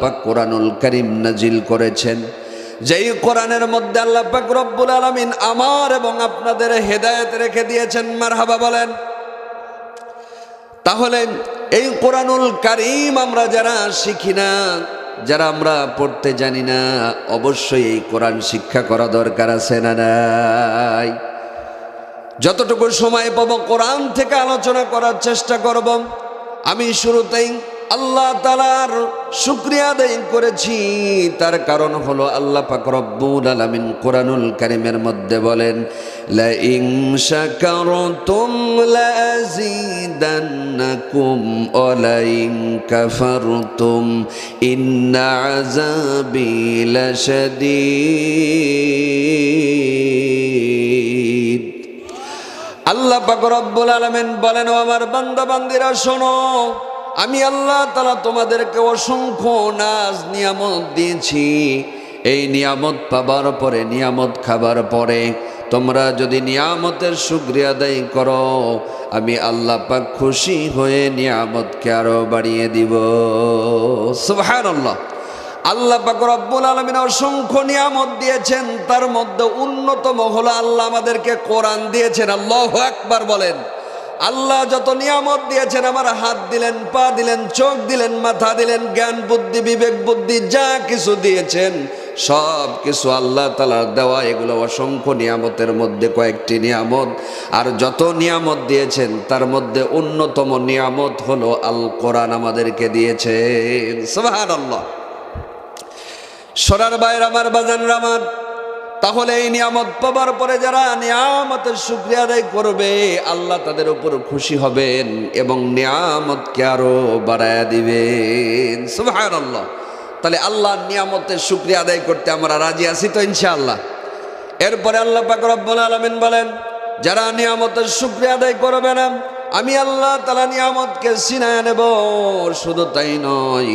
পাক কোরআনুল করিম নাজিল করেছেন। যেই কোরআনের মধ্যে আল্লাহ পাক রব্বুল আলমিন আমার এবং আপনাদের হেদায়েত রেখে দিয়েছেন, মারহাবা বলেন। তাহলে এই কোরআনুল করিম আমরা যারা শিখি না, যারা আমরা পড়তে জানি না, অবশ্যই এই কোরআন শিক্ষা করা দরকার আছে না নাই? যতটুকু সময় পাবো কোরআন থেকে আলোচনা করার চেষ্টা করব। আমি শুরুতেই আল্লাহ তালার শুক্রিয়া আদায় করেছি। তার কারণ হলো আল্লাহ পাক রব্বুল আলামিন কোরআনুল কারিমের মধ্যে বলেন আল্লাহ পাক রব্বুল আলামিন বলেন, ও আমার বান্দা বান্দিরা শোনো আমি আল্লাহ তালা তোমাদেরকে অসংখ্য নাজ, নিয়ামত দিয়েছি। এই নিয়ামত পাবার পরে, নিয়ামত খাবার পরে তোমরা যদি নিয়ামতের শুক্রিয়া আদায় করো, আমি আল্লাহ পাক খুশি হয়ে নিয়ামতকে আরও বাড়িয়ে দিব। আল্লাহ পাক রব্বুল আলমিন অসংখ্য নিয়ামত দিয়েছেন, তার মধ্যে অন্যতম হলো আল্লাহ আমাদেরকে কোরআন দিয়েছেন। আল্লাহ একবার বলেন। আল্লাহ যত নিয়ামত দিয়েছেন, আমার হাত দিলেন, পা দিলেন, চোখ দিলেন, মাথা দিলেন, জ্ঞান, বুদ্ধি, বিবেক, বুদ্ধি, যা কিছু দিয়েছেন, সব কিছু আল্লাহ তালার দেওয়া, এগুলো অসংখ্য নিয়ামতের মধ্যে কয়েকটি নিয়ামত। আর যত নিয়ামত দিয়েছেন, তার মধ্যে অন্যতম নিয়ামত হলো আল কোরআন আমাদেরকে দিয়েছেন। সুবহান আল্লাহ সোনার বাইর আমার বাজান রামার তাহলে এই নিয়ামত পাবার পরে যারা নিয়ামতের শুক্রিয়া আদায় করবে, আল্লাহ তাদের উপর খুশি হবেন এবং নিয়ামতকে আরও বাড়ায়া দিবেন। সুবাহান আল্লাহ তাহলে আল্লাহ নিয়ামতের শুক্রিয়া আদায় করতে আমরা রাজি আছি তো ইনশাআল্লাহ। এরপরে আল্লাহ পাক রব্বুল আলামিন বলেন, যারা নিয়ামতের শুক্রিয়া আদায় করবে না আমি আল্লাহ তালা নিয়ামতকে সিনায় নেব, শুধু তাই নয়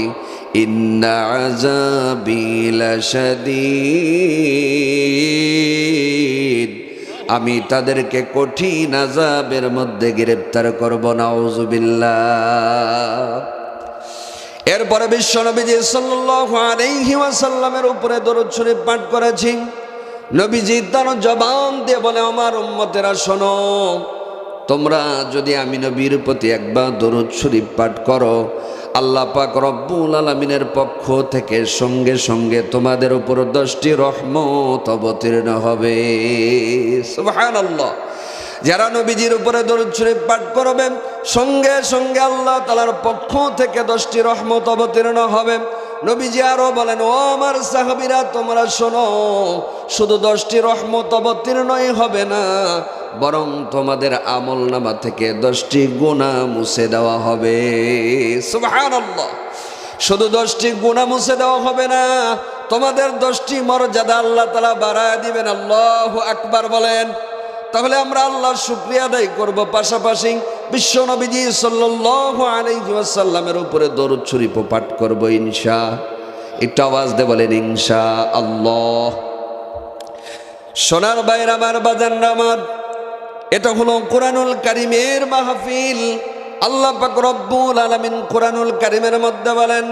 আমি তাদেরকে কঠিন আজাবের মধ্যে গ্রেপ্তার করব, নাউজুবিল্লাহ। এরপরে বিশ্ব নবীজি ওয়াসাল্লামের উপরে দরুদ শরীফ পাঠ করেছি নবীজি তার জবান দিয়ে বলে, আমার উম্মতেরা শোনো তোমরা যদি আমি নবীর প্রতি একবার দরুদ শরীফ পাঠ করো, আল্লাহ পাক রব্বুল আলমিনের পক্ষ থেকে সঙ্গে সঙ্গে তোমাদের উপর দশটি রহমত অবতীর্ণ হবে। যারা নবীজির উপরে দরুদ শরীফ পাঠ করবেন, সঙ্গে সঙ্গে আল্লাহ তালার পক্ষ থেকে দশটি রহমত অবতীর্ণ হবে। নবীজি আরও বলেন, ও আমার সাহাবিরা, তোমরা শোনো, শুধু দশটি রহমত অবতীর্ণই হবে না বরং তোমাদের আমল নামা থেকে দশটি গুণা মুছে দেওয়া হবে। শুধু দশটি গুণা মুছে দেওয়া হবে না, তোমাদের দশটি মর্যাদা আল্লাহ তালা বাড়ায় দিবেন। আল্লাহ আকবার বলেন। তাহলে আমরা আল্লাহর শুক্রিয়া আদায় করব। পাশাপাশি বিশ্ব নবীজি ওয়াসাল্লামের উপরে দরুদ শরীফ পাঠ করব ইনশা। একটু আওয়াজ দে বলেন ইনশা আল্লাহ। সোনার বাইর আমার বাজান আমার এটা হলো কোরআনুল কারিমের মাহফিল। আল্লাহ পাক রব্বুল আলামিন কোরআনুল কারিমের মধ্যে বলেন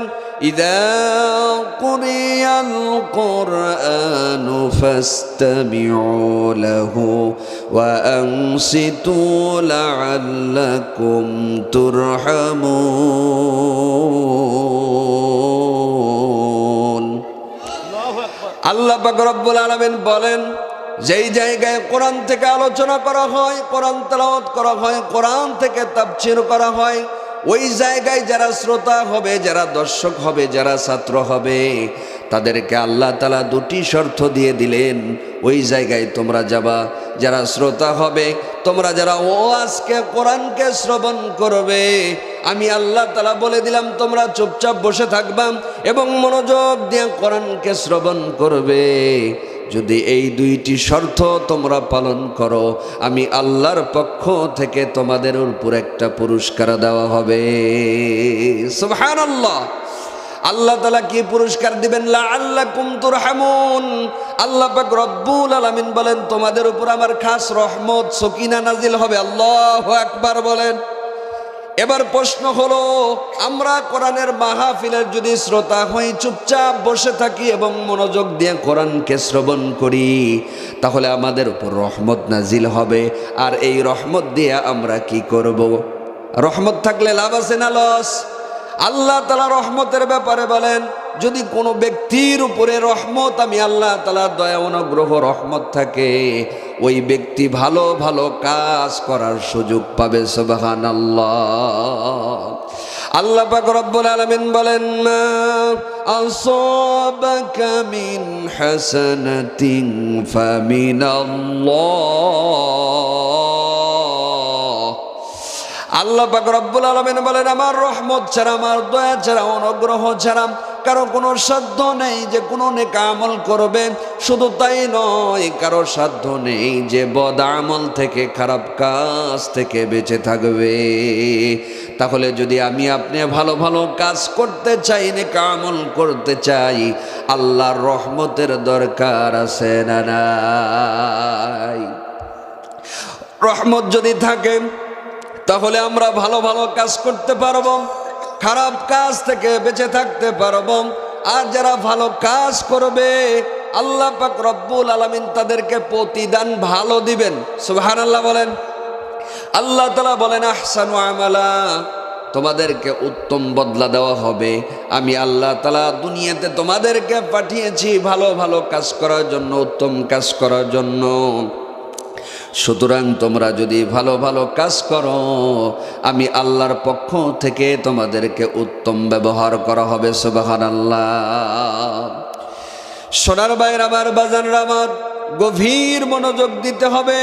আল্লাহ পাক রব্বুল আলামিন বলেন যেই জায়গায় কোরআন থেকে আলোচনা করা হয়, কোরআন তেলাওয়াত করা হয়, কোরআন থেকে তাফসীর করা হয়, ওই জায়গায় যারা শ্রোতা হবে, যারা দর্শক হবে, যারা ছাত্র হবে, তাদেরকে আল্লাহ তালা দুটি শর্ত দিয়ে দিলেন। ওই জায়গায় তোমরা যাবা, যারা শ্রোতা হবে, তোমরা যারা ও আজকে কোরআনকে শ্রবণ করবে, আমি আল্লাহ তালা বলে দিলাম, তোমরা চুপচাপ বসে থাকবা এবং মনোযোগ দিয়ে কোরআনকে শ্রবণ করবে। যদি এই দুইটি শর্ত তোমরা পালন করো, আমি আল্লাহর পক্ষ থেকে তোমাদের উপর একটা পুরস্কার দেওয়া হবে। আল্লাহ তালা কি পুরস্কার দিবেন? আল্লাহ কুমতুর হামুন আল্লাহ পাক রব্বুল আলামিন বলেন, তোমাদের উপর আমার খাস রহমত, সকিনা নাজিল হবে। আল্লাহ একবার বলেন। এবার প্রশ্ন হলো, আমরা কোরআনের মাহফিলের যদি শ্রোতা হই, চুপচাপ বসে থাকি এবং মনোযোগ দিয়ে কোরআনকে শ্রবণ করি, তাহলে আমাদের উপর রহমত নাজিল হবে। আর এই রহমত দিয়ে আমরা কি করব? রহমত থাকলে লাভ আছে না লস? আল্লাহ তালা রহমতের ব্যাপারে বলেন, যদি কোনো ব্যক্তির উপরে রহমত, আমি আল্লাহ তালা দয়া, অনুগ্রহ, রহমত থাকে ওই ব্যক্তি ভালো ভালো কাজ করার সুযোগ পাবে সুবাহান আল্লাহ পাক রব্বুল আলামিন বলেন আল্লাহ পাক রব্বুল আলমিন বলেন, আমার রহমত ছাড়া, আমার দয়া ছাড়া, অনুগ্রহ ছাড়া কারও কোনো সাধ্য নেই যে কোনো নেকা আমল করবে। শুধু তাই নয়, কারও সাধ্য নেই যে বদ আমল থেকে, খারাপ কাজ থেকে বেঁচে থাকবে। তাহলে যদি আমি আপনি ভালো ভালো কাজ করতে চাই, নেকা আমল করতে চাই, আল্লাহর রহমতের দরকার আছে না নাই? রহমত যদি থাকে, তাহলে আমরা ভালো ভালো কাজ করতে পারব। খারাপ কাজ থেকে বেঁচে থাকতে পারব। আর যারা ভালো কাজ করবে, আল্লাহ পাক রব্বুল আলমিন তাদেরকে প্রতিদান ভালো দিবেন। সুবাহান আল্লাহ বলেন। আল্লাহ তালা বলেন, আহসানু আমালা, তোমাদেরকে উত্তম বদলা দেওয়া হবে। আমি আল্লাহ তালা দুনিয়াতে তোমাদেরকে পাঠিয়েছি ভালো ভালো কাজ করার জন্য, উত্তম কাজ করার জন্য। সুতরাং তোমরা যদি ভালো ভালো কাজ করো, আমি আল্লাহর পক্ষ থেকে তোমাদেরকে উত্তম ব্যবহার করা হবে সুবাহান আল্লাহ সোনার বাইর আমার বাজান আমার, গভীর মনোযোগ দিতে হবে।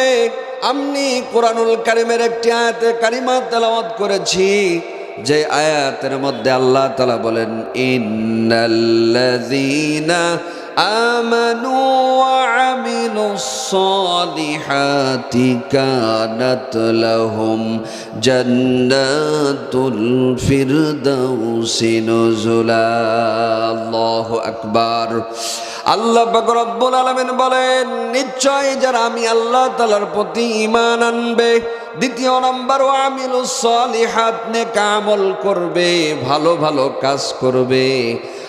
আমি কোরআনুল কারিমের একটি আয়াতে কারিমা তেলাওয়াত করেছি, যে আয়াতের মধ্যে আল্লাহ তালা বলেন, ইন্নাল্লাযীনা آمنوا وعملوا الصالحات كانت لهم جنات الفردوس نزلا الله أكبر আল্লাহ পাক রব্বুল আলামিন বলেন নিশ্চয় যারা আমি আল্লাহ তাআলার প্রতি ঈমান আনবে দ্বিতীয় নাম্বার ও আমিলুস সালিহাত নেক আমল করবে ভালো ভালো কাজ করবে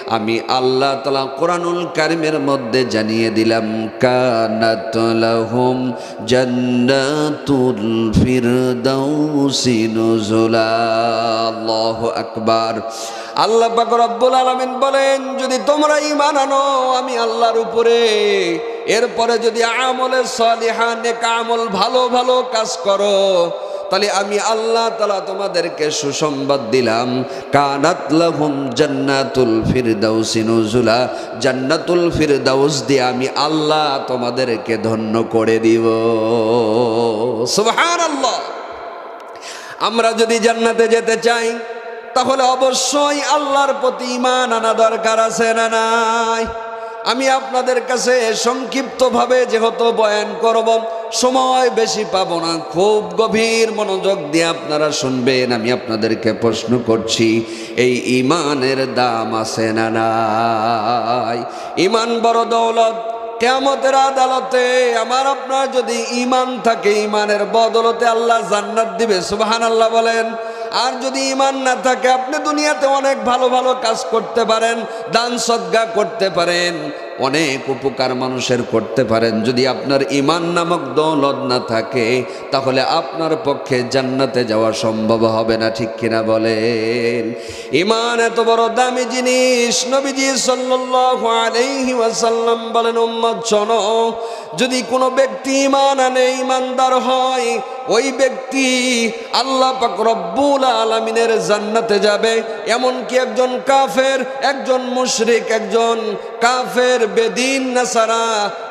আমি আল্লাহ তালা কোরআনুল কারিমের মধ্যে জানিয়ে দিলাম, কানাত লাহুম জান্নাতুল ফিরদাউসি নুজুলা। আকবার। আল্লাহ পাক রব্বুল আলামিন বলেন, যদি তোমরা ঈমান আনো, আমি আল্লাহর উপরে। এরপরে যদি আমলের সলিহা, নেক আমল ভালো ভালো কাজ করো তাহলে আমি আল্লাহ তালা তোমাদেরকে সুসংবাদ দিলাম, কানাত লাহুম জান্নাতুল ফিরদাউসি নুজুলা, জান্নাতুল ফিরদাউস দিয়ে আমি আল্লাহ তোমাদেরকে ধন্য করে দিব। সুবহানাল্লাহ। আমরা যদি জান্নাতে যেতে চাই, তাহলে অবশ্যই আল্লাহর প্রতি ইমান আনা দরকার আছে না নাই? আমি আপনাদের কাছে সংক্ষিপ্তভাবে যেহেতু বয়ান করব, সময় বেশি পাবো না। খুব গভীর মনোযোগ দিয়ে আপনারা শুনবেন, আমি আপনাদেরকে প্রশ্ন করছি, এই ইমানের দাম আছে না নাই? ইমান বড় দৌলত কেমতের আদালতে আমার আপনার যদি ইমান থাকে ইমানের বদলতে আল্লাহ জান্নাত দিবে সুবাহান আল্লাহ বলেন। আর যদি ইমান না থাকে, আপনি দুনিয়াতে অনেক ভালো ভালো কাজ করতে পারেন, দান সজ্ঞা করতে পারেন। অনেক উপকার মানুষের করতে পারেন। যদি আপনার ইমান নামক দৌলত না থাকে, তাহলে আপনার পক্ষে জান্নাতে যাওয়া সম্ভব হবে না, ঠিক কিনা বলেন? ইমান এত বড় দামি জিনিস, নবীজি সাল্লাল্লাহু আলাইহি ওয়াসাল্লাম বলেন, উম্মত, শোনো, যদি কোনো ব্যক্তি ইমান আনে, ইমানদার হয়, ওই ব্যক্তি আল্লাহ পাক রব্বুল আলমিনের জান্নাতে যাবে। এমনকি একজন কাফের, একজন মুশরিক, একজন কাফের বেদিন নাসারা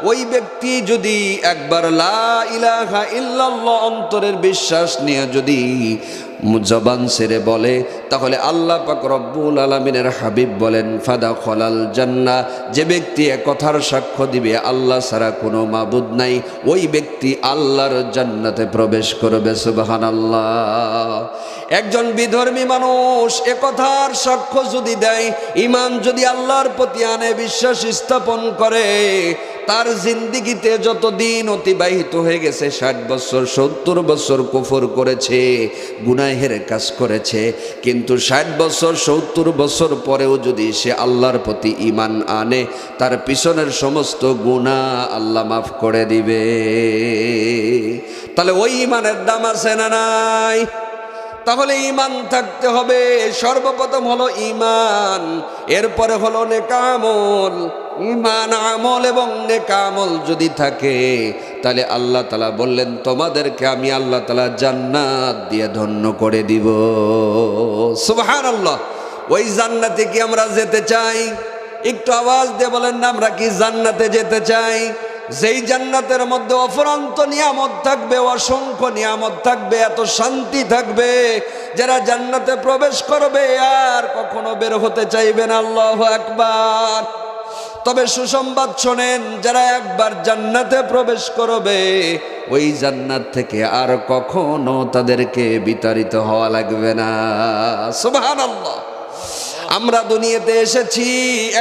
ওই ব্যক্তি যদি একবার লা ইলাহা ইল্লাল্লাহ অন্তরের বিশ্বাস নিয়ে যদি জবান সেরে বলে, তাহলে আল্লাহ পাক রব্বুল আলমিনের হাবিব বলেন ফাদা খলাল জান্না, যে ব্যক্তি কথার সাক্ষ্য দিবে, আল্লাহ ছাড়া কোনো মাবুদ নাই। ওই ব্যক্তি আল্লাহর জান্নাতে প্রবেশ করবে সুবাহান আল্লাহ একজন বিধর্মী মানুষ এ কথার সাক্ষ্য যদি দেয় ইমান যদি আল্লাহর প্রতি আনে, বিশ্বাস স্থাপন করে তার জিন্দিগিতে যত দিন অতিবাহিত হয়ে গেছে, ষাট বছর, সত্তর বছর কুফর করেছে, গুনাহের কাজ করেছে, কিন্তু ষাট বছর, সত্তর বছর পরেও যদি সে আল্লাহর প্রতি ইমান আনে, তার পিছনের সমস্ত গুণা আল্লাহ মাফ করে দিবে। তাহলে ওই ইমানের দাম আছে না নাই? তাহলে ইমান থাকতে হবে। সর্বপ্রথম হলো ইমান এরপরে হলো নেকামল। ইমান আমল এবং নেকামল যদি থাকে, তাহলে আল্লাহ তালা বললেন, তোমাদেরকে আমি আল্লাহ তালা জান্নাত দিয়ে ধন্য করে দিব। সুবহান আল্লাহ ওই জান্নাতে কি আমরা যেতে চাই? একটু আওয়াজ দিয়ে বলেন না, আমরা কি জান্নাতে যেতে চাই? যেই জান্নাতের মধ্যে অফুরন্ত নিয়ামত থাকবে অসংখ্য নিয়ামত থাকবে, এত শান্তি থাকবে, যারা জান্নাতে প্রবেশ করবে আর কখনো বের হতে চাইবেন আল্লাহ একবার তবে সুসংবাদ শোনেন, যারা একবার জান্নাতে প্রবেশ করবে, ওই জান্নাত থেকে আর কখনো তাদেরকে বিতাড়িত হওয়া লাগবে না। সুবহানাল্লাহ। আমরা দুনিয়াতে এসেছি,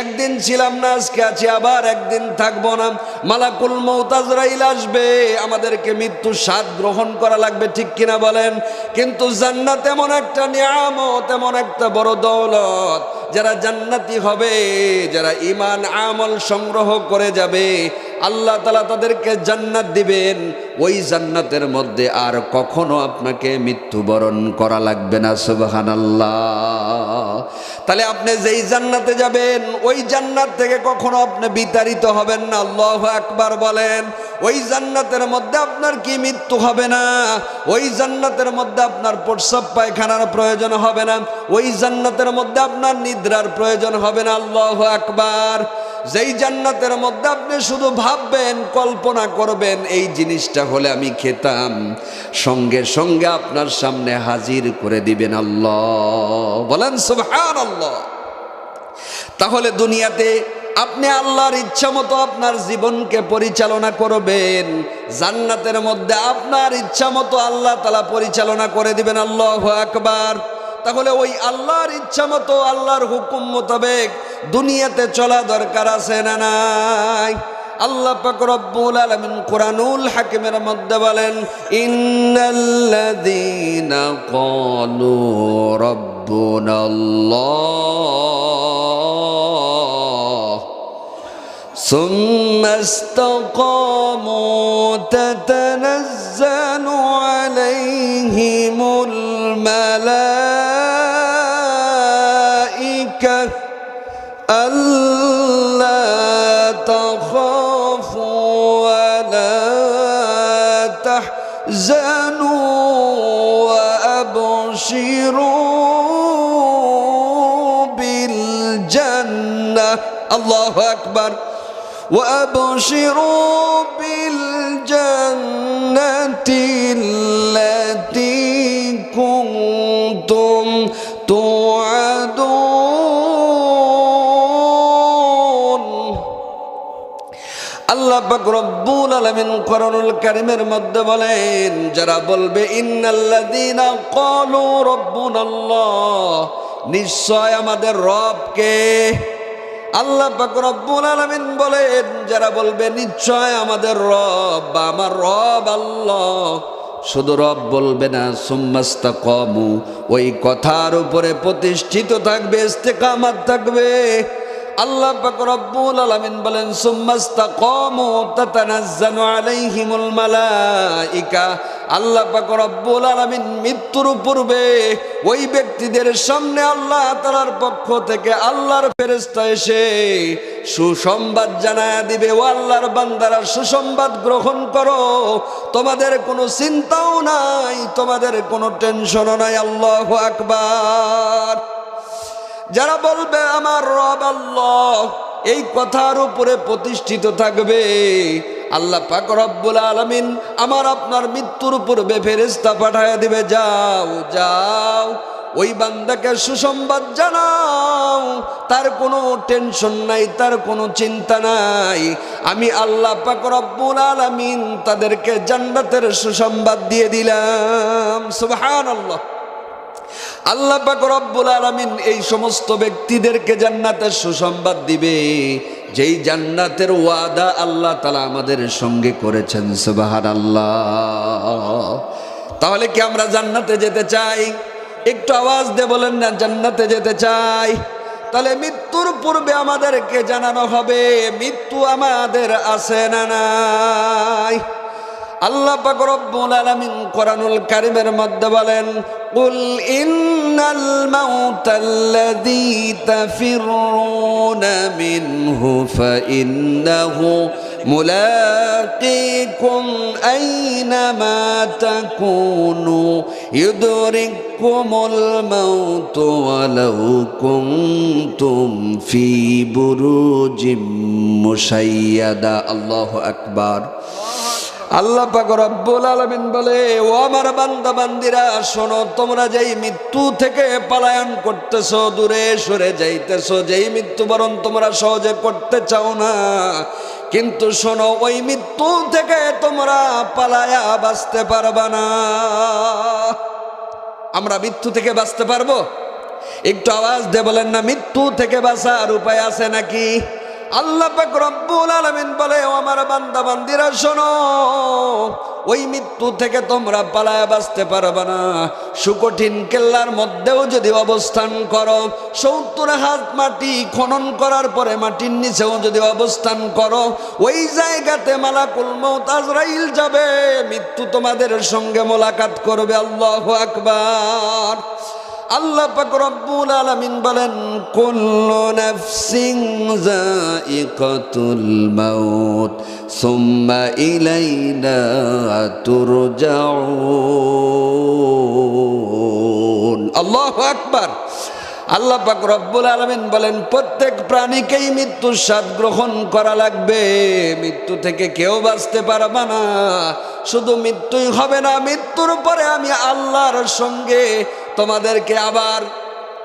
একদিন ছিলাম না, আজকে আছি আবার, একদিন থাকব না। মালাকুল মৌতাজরাইল আসবে, আমাদেরকে মৃত্যু স্বাদ গ্রহণ করা লাগবে, ঠিক কিনা বলেন? কিন্তু জান্নাত এমন একটা নিয়ামত, এমন একটা বড় দৌলত, যারা জান্নাতি হবে, যারা ইমান আমল সংগ্রহ করে যাবে আল্লাহ তালা তাদেরকে জান্নাত দিবেন। ওই জান্নাতের মধ্যে আর কখনো আপনাকে মৃত্যুবরণ করা লাগবে না সুবাহান আল্লাহ তাহলে আপনি যেই জান্নাতে যাবেন, ওই জান্নাত থেকে কখনো আপনি বিতাড়িত হবেন না, আল্লাহ একবার বলেন। ওই জান্নাতের মধ্যে আপনার কি মৃত্যু হবে না? ওই জান্নাতের মধ্যে আপনার প্রস্রাব পায়খানার প্রয়োজন হবে না। ওই জান্নাতের মধ্যে আপনার নিদ্রার প্রয়োজন হবে না, আল্লাহ একবার যেই জান্নাতের মধ্যে আপনি শুধু ভাববেন, কল্পনা করবেন, এই জিনিসটা হলে আমি খেতাম। সঙ্গে সঙ্গে আপনার সামনে হাজির করে দিবেন আল্লাহ। বলেন সুবহান আল্লাহ তাহলে দুনিয়াতে আপনি আল্লাহর ইচ্ছা মতো আপনার জীবনকে পরিচালনা করবেন। জান্নাতের মধ্যে আপনার ইচ্ছা মতো আল্লাহ তালা পরিচালনা করে দিবেন, আল্লাহ আকবার। তাহলে ওই আল্লাহর ইচ্ছা মতো, আল্লাহর হুকুম মোতাবেক দুনিয়াতে চলা দরকার আছে না নাই আল্লাহ পাক রব্বুল আলামিন কোরআনুল হাকিমের মধ্যে বলেন ইন্নাল্লাযীনা ক্বালু রাব্বুনাল্লাহ ثم استقاموا تتنزل عليهم الملائكة تحزنوا وأبشروا بالجنة. الله أكبر. وأبشروا بالجنة التي আল্লাহ বলেন, যারা বলবে নিশ্চয় আমাদের রবকে। আল্লাহ বলেন, যারা বলবে, নিশ্চয় আমাদের রব বা আমার রব আল্লাহ শুধু রব বলবে না সুম্মাস্তা কমু ওই কথার উপরে প্রতিষ্ঠিত থাকবে, ইস্তেকামাত থাকবে। আল্লাহ আলামিন বলেন আল্লাহ আলামিন মৃত্যুর পূর্বে ওই ব্যক্তিদের সামনে আল্লাহ তাআলার পক্ষ থেকে আল্লাহর ফেরেশতা এসে সুসংবাদ জানায় দিবে, ও আল্লাহর বান্দারা, সুসংবাদ গ্রহণ করো। তোমাদের কোনো চিন্তাও নাই, তোমাদের কোনো টেনশনও নাই, আল্লাহ আকবার। যারা বলবে, আমার রব আল্লাহ এই কথার উপরে প্রতিষ্ঠিত থাকবে। আল্লাহ পাক রব্বুল আলমিন আমার আপনার মৃত্যুর পূর্বে ফেরেস্তা পাঠায় দিবে, যাও যাও, ওই বান্দাকে সুসংবাদ জানাও। তার কোনো টেনশন নাই, তার কোনো চিন্তা নাই। আমি আল্লাহ পাক রব্বুল আলমিন তাদেরকে জান্নাতের সুসংবাদ দিয়ে দিলাম। সুবহানাল্লাহ। আল্লাহ পাক রব্বুল আলামিন এই সমস্ত ব্যক্তিদেরকে জান্নাতের সুসংবাদ দিবে। যেই জান্নাতের ওয়াদা আল্লাহ তালা আমাদের সঙ্গে করেছেন সুবাহান আল্লাহ তাহলে কি আমরা জান্নাতে যেতে চাই? একটু আওয়াজ দিয়ে বলেন না, জান্নাতে যেতে চাই। তাহলে মৃত্যুর পূর্বে আমাদেরকে জানানো হবে, মৃত্যু আমাদের আছে না নাই? আল্লাহ পাক রব্বুল আলামিন কোরআনুল কারীমের মধ্যে বলেন, কুল ইন্নাল মাউতাল্লাযী তাফিরুনা মিনহু ফাইন্নাহু মুলাকিকুম আইনামা তাকুনু ইউদরিকুমুল মাউত ওয়ালাউ কুনতুম ফি বুরুজিম মুশাইয়াদা। আল্লাহু আকবার। আল্লাহ পাক রব্বুল আলামিন বলে, ও আমার বান্দা, বান্দিরা, শোনো, তোমরা যেই মৃত্যু থেকে পলায়ন করতেছো, দূরে সরে যাইতেছো, যেই মৃত্যুবরণ তোমরা সহজে করতে চাও না, কিন্তু শোনো, ওই মৃত্যু থেকে তোমরা পালায়া বাঁচতে পারবা না। আমরা মৃত্যু থেকে বাঁচতে পারব? একটু আওয়াজ দে বলেন না, মৃত্যু থেকে বাঁচার উপায় আছে নাকি? আল্লাহ পাক রব্বুল আলামিন বলে, ও আমার বান্দা, বান্দিরা, শোনো, ওই মৃত্যু থেকে তোমরা পালায় বাঁচতে পারবে না। সুকঠিন কেল্লার মধ্যেও যদি অবস্থান করো, সত্তর হাত মাটি খনন করার পরে মাটির নিচেও যদি অবস্থান করো, ওই জায়গাতে মালাকুল মৌত আজরাইল যাবে। মৃত্যু তোমাদের সঙ্গে মোলাকাত করবে, আল্লাহ আকবার। আল্লাহ পাক রব্বুল আলামিন বলেন, কুল্লু নাফসিন আকবার। আল্লাহ পাক আলামিন বলেন, প্রত্যেক প্রাণীকেই মৃত্যুর স্বাদ গ্রহণ করা লাগবে। মৃত্যু থেকে কেউ বাঁচতে পারবে না। শুধু মৃত্যুই হবে না, মৃত্যুর পরে আমি আল্লাহর সঙ্গে তোমাদেরকে আবার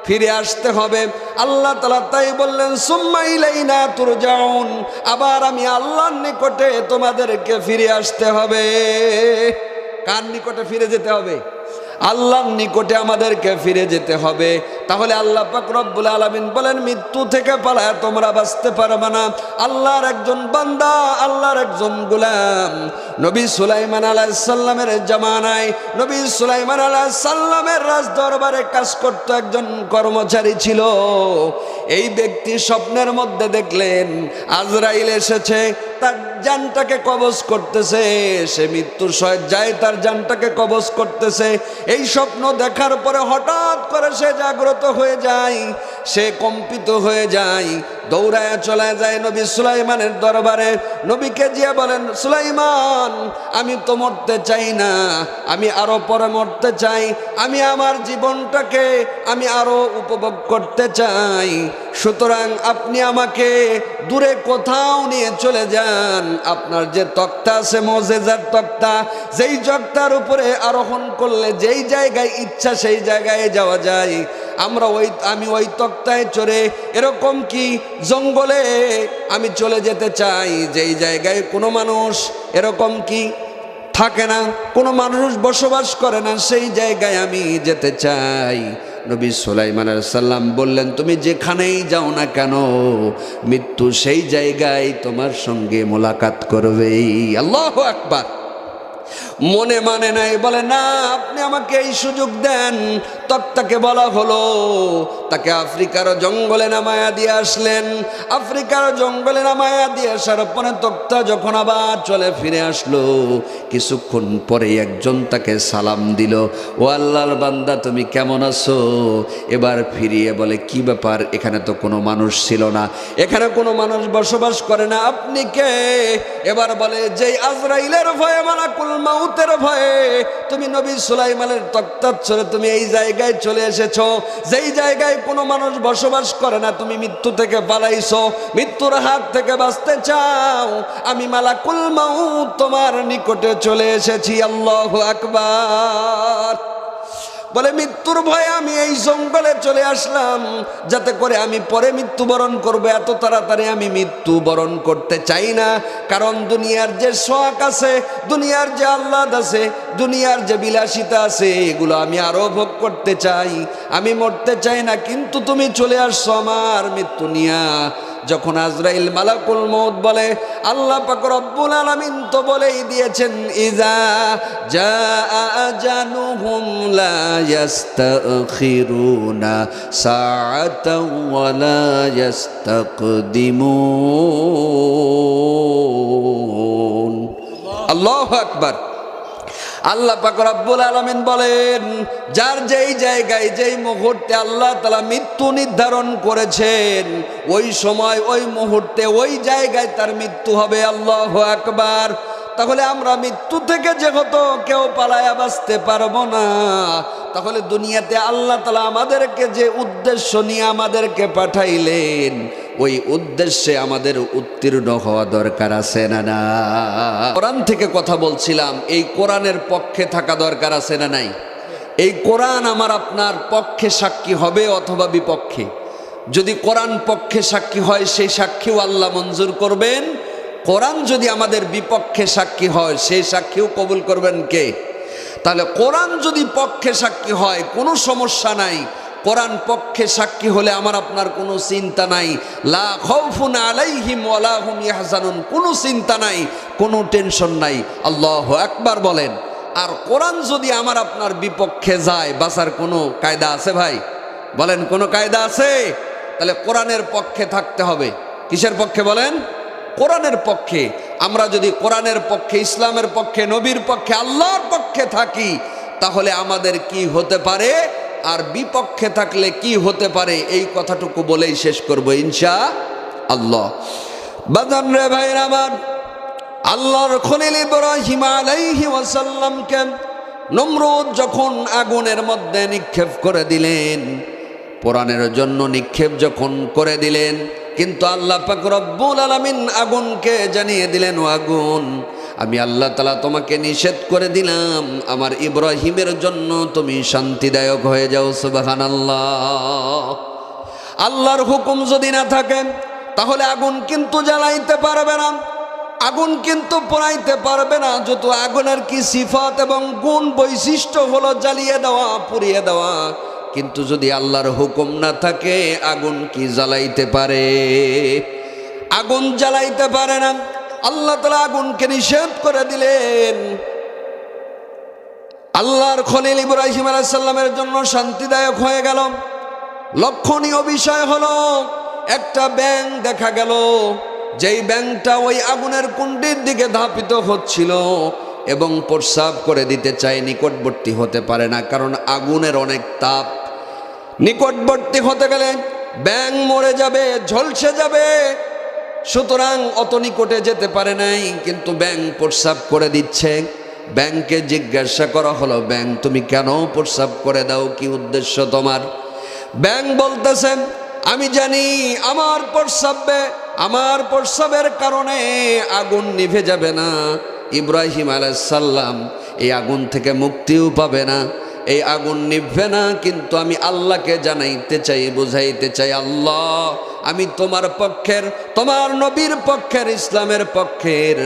ফিরে আসতে হবে। আল্লাহ তালা তাই বললেন সুম্মাইলাইনা তোর যাউন আবার আমি আল্লাহর নিকটে তোমাদেরকে ফিরে আসতে হবে। কার নিকটে ফিরে যেতে হবে? আল্লাহর নিকটে আমাদেরকে ফিরে যেতে হবে। তাহলে আল্লাহ পাক রব্বুল আলামিন বলেন, মৃত্যু থেকে পালায় তোমরা বাঁচতে পারবে না। আল্লাহর একজন বান্দা, আল্লাহর একজন গুলাম। নবী সুলাইমান আলাইসাল্লামের জামানায় নবী সুলাইমান আলাইসাল্লামের রাজ দরবারে কাজ করত একজন কর্মচারী ছিল। এই ব্যক্তি স্বপ্নের মধ্যে দেখলেন, আজরাইল এসেছে, তার জানটাকে কবজ করতেছে, সে মৃত্যুর যায়, তার জানটাকে কবজ করতেছে। এই স্বপ্ন দেখার পরে হঠাৎ করে সে জাগ্রত হয়ে যায়। সে কম্পিত হয়ে যায়, দৌড়ায় চলে যায় নবী সুলাইমানের দরবারে। নবীকে জিয়া বলেন, সুলাইমান, আমি তো মরতে চাই না, আমি আরও পরে মরতে চাই, আমি আমার জীবনটাকে আমি আরও উপভোগ করতে চাই। সুতরাং আপনি আমাকে দূরে কোথাও নিয়ে চলে যান। আপনার যে তক্তা আছে, মজেজার তক্তা, যেই তক্তার উপরে আরোহণ করলে যেই জায়গায় ইচ্ছা সেই জায়গায় যাওয়া যায়। আমরা ওই, আমি ওই তক্তায় চড়ে, এরকম কি জঙ্গলে আমি চলে যেতে চাই? যেই জায়গায় কোনো মানুষ এরকম কি থাকে না, কোনো মানুষ বসবাস করে না, সেই জায়গায় আমি যেতে চাই। নবী সুলাইমান সাল্লাম বললেন, তুমি যেখানেই যাও না কেন, মৃত্যু সেই জায়গায় তোমার সঙ্গে মোলাকাত করবেই। আল্লাহ আকবার। মনে মানে নাই, বলে, না, আপনি আমাকে এই সুযোগ দেন। তক্তাকে বলা হলো, তাকে আফ্রিকার জঙ্গলে নামায়া দিয়ে আসলেন। আফ্রিকার জঙ্গলে নামায়া দিয়ে আসার পরে তক্তা যখন আবার চলে ফিরে আসলো, কিছুক্ষণ পরে একজন তাকে সালাম দিল, ও আল্লাহর বান্দা, তুমি কেমন আছো? এবার ফিরিয়ে বলে, কি ব্যাপার? এখানে তো কোনো মানুষ ছিল না। এখানে কোনো মানুষ বসবাস করে না। আপনি কে? এবার বলে যে আজরাইলের ভয়ে, মালাকুল মাউতের ভয়ে, তুমি নবী সুলাইমানের তক্তার ছেড়ে তুমি এই জায়গায় চলে এসেছ, যেই জায়গায় কোনো মানুষ বসবাস করে না, তুমি মৃত্যু থেকে পালাইছো, মৃত্যুর হাত থেকে বাঁচতে চাও, আমি মালাকুল মাউ তোমার নিকটে চলে এসেছি, আল্লাহ আকবার। বলে, মৃত্যুর ভয়ে আমি এই জঙ্গলে চলে আসলাম। যাতে করে আমি পরে মৃত্যুবরণ করব। এত তাড়াতাড়ি আমি মৃত্যুবরণ করতে চাই না। কারণ দুনিয়ার যে শখ আছে, দুনিয়ার যে আহ্লাদ আছে, দুনিয়ার যে বিলাসিতা আছে, এগুলো আমি আরও ভোগ করতে চাই। আমি মরতে চাই না, কিন্তু তুমি চলে আসছো আমার মৃত্যু নিয়া। যখন আজরাইল মালাকুল মৌত বলে, আল্লাহ পাক রব্বুল আলামিন তো বলেই দিয়েছেন ইজা জা আজানুহুম লা ইয়াস্তাখিরুনা সাআতাও ওয়া লা ইয়াস্তাকদিমুন। আল্লাহু আকবার। আল্লাহ পাকর আব্বুল আলামিন বলেন, যার যেই জায়গায়, যেই মুহূর্তে আল্লাহ তালা মৃত্যু নির্ধারণ করেছেন, ওই সময়, ওই মুহূর্তে, ওই জায়গায় তার মৃত্যু হবে আল্লাহ আকবার। তাহলে আমরা মৃত্যু থেকে যেহেতু কেউ পালায়া বাঁচতে পারব না। তাহলে দুনিয়াতে আল্লাহ তালা আমাদেরকে যে উদ্দেশ্য নিয়ে আমাদেরকে পাঠাইলেন, ওই উদ্দেশ্যে আমাদের উত্তীর্ণ হওয়া দরকার আছে না না? কোরআন থেকে কথা বলছিলাম, এই কোরআনের পক্ষে থাকা দরকার আছে না নাই? এই কোরআন আমার আপনার পক্ষে সাক্ষী হবে অথবা বিপক্ষে? যদি কোরআন পক্ষে সাক্ষী হয়, সেই সাক্ষীও আল্লাহ মঞ্জুর করবেন। কোরআন যদি আমাদের বিপক্ষে সাক্ষী হয়, সেই সাক্ষীও কবুল করবেন কে? তাহলে কোরআন যদি পক্ষে সাক্ষী হয়, কোনো সমস্যা নাই। কোরআন পক্ষে সাক্ষী হলে আমার আপনার কোনো চিন্তা নাই। লা আলাইহিম ওয়ালা হুম ইয়াহজানুন, কোনো চিন্তা নাই, কোনো টেনশন নাই। আল্লাহ একবার বলেন। আর কোরআন যদি আমার আপনার বিপক্ষে যায় বাসার কোনো কায়দা আছে ভাই? বলেন, কোনো কায়দা আছে? তাহলে কোরআনের পক্ষে থাকতে হবে। কিসের পক্ষে বলেন? কোরআনের পক্ষে, আমরা যদি কোরআনের পক্ষে, ইসলামের পক্ষে, নবীর পক্ষে, আল্লাহর পক্ষে থাকি, তাহলে আমাদের কি হতে পারে? আর বিপক্ষে থাকলে কি হতে পারে? এই কথাটুকু বলেই শেষ করব ইনশা আল্লাহ। বাদান রে ভাইর আমার, আল্লাহর খলিল ইব্রাহিম নমরুদ যখন আগুনের মধ্যে নিক্ষেপ করে দিলেন, কোরআনের জন্য নিক্ষেপ যখন করে দিলেন কিন্তু আল্লাহ পাক রব্বুল আলামিন আগুনকে জানিয়ে দিলেন, ও আগুন, আমি আল্লাহ তালা তোমাকে নিষেধ করে দিলাম। আমার ইব্রাহিমের জন্য তুমি শান্তিদায়ক হয়ে যাও সুবাহান আল্লাহ আল্লাহর হুকুম যদি না থাকে, তাহলে আগুন কিন্তু জ্বালাইতে পারবে না। আগুন কিন্তু পোড়াইতে পারবে না যত আগুনের কি সিফাত এবং গুণ বৈশিষ্ট্য হলো জ্বালিয়ে দেওয়া, পুড়িয়ে দেওয়া। কিন্তু যদি আল্লাহর হুকুম না থাকে, আগুন কি জ্বালাইতে পারে? আগুন জ্বালাইতে পারে না। আল্লাহ তালা আগুনকে নিষেধ করে দিলেন। আল্লাহর খলিল ইব্রাহিম আলাইসাল্লামের জন্য শান্তিদায়ক হয়ে গেল। লক্ষণীয় বিষয় হলো, একটা ব্যাং দেখা গেল। যেই ব্যাংটা ওই আগুনের কুণ্ডির দিকে ধাপিত হচ্ছিল এবং প্রস্রাব করে দিতে চায়, নিকটবর্তী হতে পারে না, কারণ আগুনের অনেক তাপ নিকটবর্তী হতে গেলে ব্যাং মরে যাবে, ঝলসে যাবে। সুতরাং অত নিকটে যেতে পারে নাই, কিন্তু ব্যাং প্রস্রাব করে দিচ্ছে। ব্যাংকে জিজ্ঞাসা করা হলো ব্যাং তুমি কেন প্রস্রাব করে দাও? কি উদ্দেশ্য তোমার? ব্যাং বলতেছেন আমি জানি আমার প্রস্রাবে, আমার প্রস্রাবের কারণে আগুন নিভে যাবে না। ইব্রাহিম আলাইসাল্লাম এই আগুন থেকে মুক্তিও পাবে না। এই আগুন নিভবে না, কিন্তু আমি আল্লাহকে জানাইতে চাই, বুঝাইতে চাই, আল্লাহ, আমি তোমার পক্ষের, তোমার নবীর পক্ষের, ইসলামের পক্ষের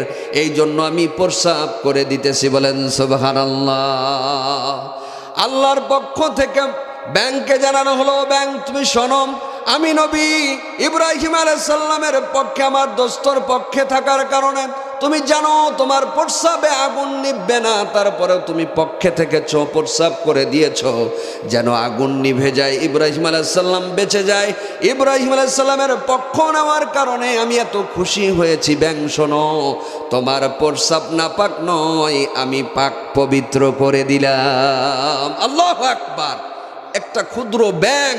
এই জন্য আমি প্রস্রাব করে দিতেছি, বলেন সোবাহান আল্লাহ আল্লাহর পক্ষ থেকে ব্যাংকে জানানো হলো, ব্যাংক তুমি শোনম আমি নবী ইব্রাহিম আলাইসাল্লামের পক্ষে, আমার দোস্তর পক্ষে থাকার কারণে। তুমি জানো, তোমার প্রস্রাবে আগুন নিভবে না, তারপরেও তুমি পক্ষে থেকে চো প্রস্রাব করে দিয়েছ। যেন আগুন নিভে যায়, ইব্রাহিম আলাইসাল্লাম বেঁচে যায়। ইব্রাহিম আলাইসাল্লামের পক্ষ নেওয়ার কারণে আমি এত খুশি হয়েছি। ব্যাং শোনো, তোমার প্রস্রাব না পাক নয়, আমি পাক পবিত্র করে দিলাম। আল্লাহ আকবার। একটা ক্ষুদ্র ব্যাং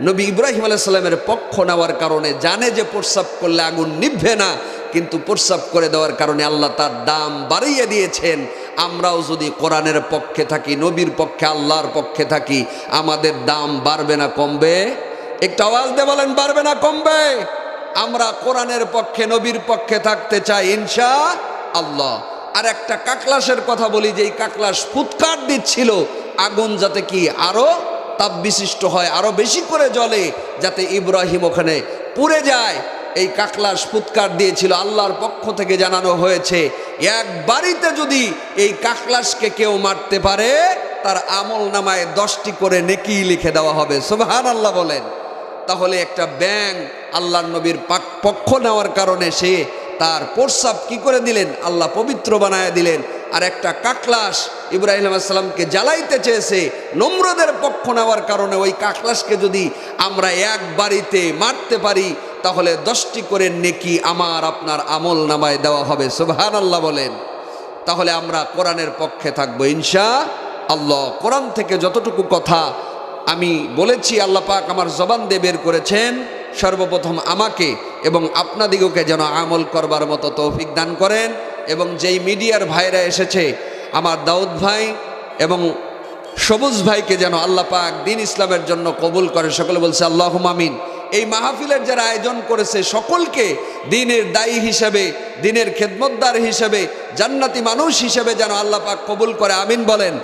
নবী ইব্রাহিম আলাইসাল্লামের পক্ষ নেওয়ার কারণে জানে যে প্রস্রাব করলে আগুন নিভবে না, কিন্তু প্রস্রাব করে দেওয়ার কারণে আল্লাহ তার দাম বাড়িয়ে দিয়েছেন। আমরাও যদি কোরআনের পক্ষে থাকি, নবীর পক্ষে, আল্লাহর পক্ষে থাকি, আমাদের দাম বাড়বে না, কমবে? একটা আওয়াজ দিয়ে বলেন, বাড়বে না, কমবে? আমরা কোরআনের পক্ষে, নবীর পক্ষে থাকতে চাই, ইনশা আল্লাহ। আর একটা কাকলাসের কথা বলি যে এই কাকলাস ফুৎকার দিচ্ছিল, আগুন যাতে কি আরও তাপ বিশিষ্ট হয় আরও বেশি করে জ্বলে যাতে ইব্রাহিম ওখানে পুড়ে যায়। এই কাকলাস ফুৎকার দিয়েছিল আল্লাহর পক্ষ থেকে জানানো হয়েছে, এক বাড়িতে যদি এই কাকলাসকে কেউ মারতে পারে, তার আমল নামায় দশটি করে নেকি লিখে দেওয়া হবে। সোভান আল্লাহ বলেন। তাহলে একটা ব্যাং আল্লাহ নবীর পাক- পক্ষ নেওয়ার কারণে সে তার প্রস্রাব কি করে দিলেন? আল্লাহ পবিত্র বানায় দিলেন। আর একটা কাকলাস ইব্রাহিম আসসালামকে জ্বালাইতে চেয়েছে। নম্রদের পক্ষ নেওয়ার কারণে ওই কাকলাসকে যদি আমরা এক বাড়িতে মারতে পারি, তাহলে দশটি করে নেকি আমার আপনার আমল নামায় দেওয়া হবে। সুবহান আল্লাহ বলেন। তাহলে আমরা কোরআনের পক্ষে থাকব ইনশা আল্লাহ। কোরআন থেকে যতটুকু কথা আমি বলেছি, আল্লাহ পাক আমার জবান দিয়ে বের করেছেন। সর্বপ্রথম আমাকে এবং আপনাদিগকে যেন আমল করবার মতো তৌফিক দান করেন। এবং যেই মিডিয়ার ভাইরা এসেছে, আমার দাউদ ভাই এবং সবুজ ভাইকে যেন আল্লাহ পাক দিন ইসলামের জন্য কবুল করে। সকলে বলছে আল্লাহ মামিন এই মাহফিলের যারা আয়োজন করেছে, সকলকে দিনের দায়ী হিসেবে, দিনের খেদমতদার হিসেবে, জান্নাতি মানুষ হিসেবে যেন আল্লাহ পাক কবুল করে। আমিন বলেন।